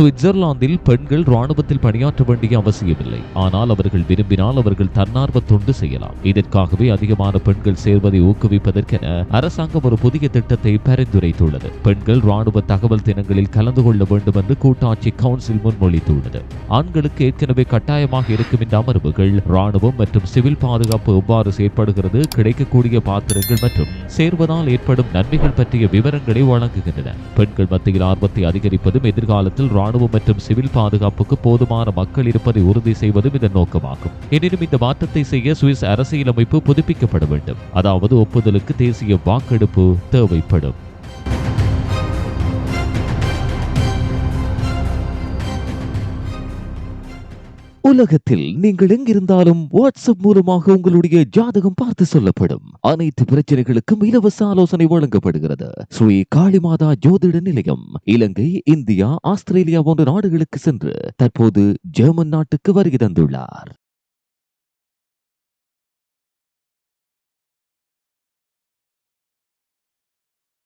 சுவிட்சர்லாந்தில் பெண்கள் ராணுவத்தில் பணியாற்ற வேண்டிய அவசியமில்லை. ஆனால் அவர்கள் விரும்பினால் அவர்கள் தன்னார்வ தொண்டு செய்யலாம். இதற்காகவே அதிகமான பெண்கள் சேர்வதை ஊக்குவிப்பதற்கென அரசாங்கம் ஒரு புதிய திட்டத்தை பரிந்துரைத்துள்ளது. பெண்கள் ராணுவ தகவல் தினங்களில் கலந்து கொள்ள வேண்டும் என்று கூட்டாட்சி கவுன்சில் முன்மொழித்துள்ளது. ஆண்களுக்கு ஏற்கனவே கட்டாயமாக இருக்கும் இந்த அமர்வுகள் ராணுவம் மற்றும் சிவில் பாதுகாப்பு எவ்வாறு செயற்படுகிறது கிடைக்கக்கூடிய பாத்திரங்கள் மற்றும் சேர்வதால் ஏற்படும் நன்மைகள் பற்றிய விவரங்களை வழங்குகின்றன. பெண்கள் மத்தியில் ஆர்வத்தை அதிகரிப்பதும் எதிர்காலத்தில் ராணுவம் மற்றும் சிவில் பாதுகாப்புக்கு போதுமான மக்கள் இருப்பதை உறுதி செய்வதும் இதன் நோக்கமாகும். எனினும் இந்த மாற்றத்தை செய்ய சுவிஸ் அரசியலமைப்பு புதுப்பிக்கப்பட வேண்டும். அதாவது ஒப்புதலுக்கு தேசிய வாக்கெடுப்பு தேவைப்படும். உலகத்தில் நீங்கள் எங்கிருந்தாலும் வாட்ஸ்அப் மூலமாக உங்களுடைய ஜாதகம் பார்த்து சொல்லப்படும். அனைத்து பிரச்சனைகளுக்கும் இலவச ஆலோசனை வழங்கப்படுகிறது. ஸ்ரீ காளிமாதா ஜோதிட நிலையம் இலங்கை இந்தியா ஆஸ்திரேலியா போன்ற நாடுகளுக்கு சென்று தற்போது ஜெர்மன் நாட்டுக்கு வருகை தந்துள்ளார்.